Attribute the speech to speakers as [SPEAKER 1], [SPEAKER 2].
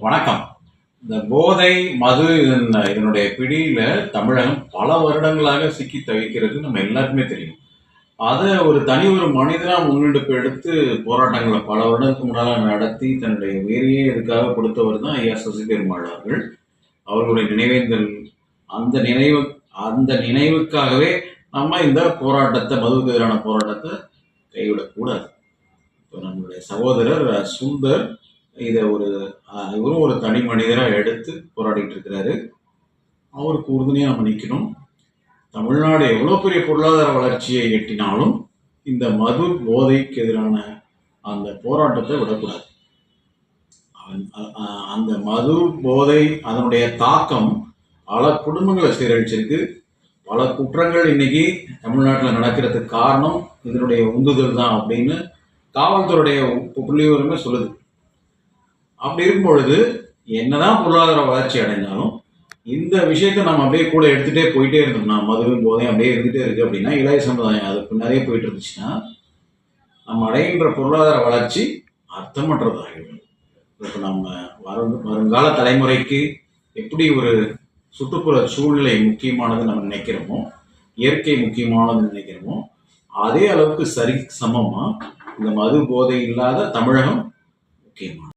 [SPEAKER 1] வணக்கம். இந்த போதை மது இதனுடைய பிடியில தமிழகம் பல வருடங்களாக சிக்கி தவிக்கிறது நம்ம எல்லாருக்குமே தெரியும். அதை ஒரு தனி ஒரு மனிதனாக முன்னெடுப்பு எடுத்து போராட்டங்களை பல வருடத்துக்கு முன்னால் நடத்தி தன்னுடைய உயிரையே இதுக்காக கொடுத்தவர் தான் ஐயா சசி பெருமாள் அவர்கள். அவர்களுடைய நினைவேந்தல் அந்த நினைவு அந்த நினைவுக்காகவே நம்ம இந்த போராட்டத்தை மதுவுக்கு எதிரான போராட்டத்தை கைவிடக்கூடாது. இப்போ நம்மளுடைய சகோதரர் சுந்தர் இதை ஒரு இவரும் ஒரு தனி மனிதராக எடுத்து போராடிட்டு இருக்கிறாரு. அவருக்கு உறுதுணையாக நம்ம நிற்கணும் தமிழ்நாடு எவ்வளோ பெரிய பொருளாதார வளர்ச்சியை எட்டினாலும் இந்த மது போதைக்கு எதிரான அந்த போராட்டத்தை விடக்கூடாது. அந்த- மது போதை அதனுடைய தாக்கம் பல குடும்பங்களை சீரழிச்சிருக்கு. பல குற்றங்கள் இன்னைக்கு தமிழ்நாட்டில் நடக்கிறதுக்கு காரணம் இதனுடைய உந்துதல் தான் அப்படின்னு காவல்துறையுடைய புள்ளி சொல்லுது. அப்படி இருக்கும் பொழுது என்னதான் பொருளாதார வளர்ச்சி அடைந்தாலும் இந்த விஷயத்தை நம்ம அப்படியே கூட எடுத்துகிட்டே போயிட்டே இருந்தோம்னா மதுவும் போதையும் அப்படியே இருந்துகிட்டே இருக்குது அப்படின்னா இளைய சமுதாயம் அது பின்னாடியே போயிட்டு இருந்துச்சுன்னா நம்ம அடைகின்ற பொருளாதார வளர்ச்சி அர்த்தமற்றதாகிவிடும். இப்போ நம்ம வரும் வருங்கால தலைமுறைக்கு எப்படி ஒரு சுற்றுப்புற சூழ்நிலை முக்கியமானது நம்ம நினைக்கிறோமோ இயற்கை முக்கியமானதுன்னு நினைக்கிறோமோ அதே அளவுக்கு சரி சமமாக இந்த மது போதை இல்லாத தமிழகம் முக்கியமானது.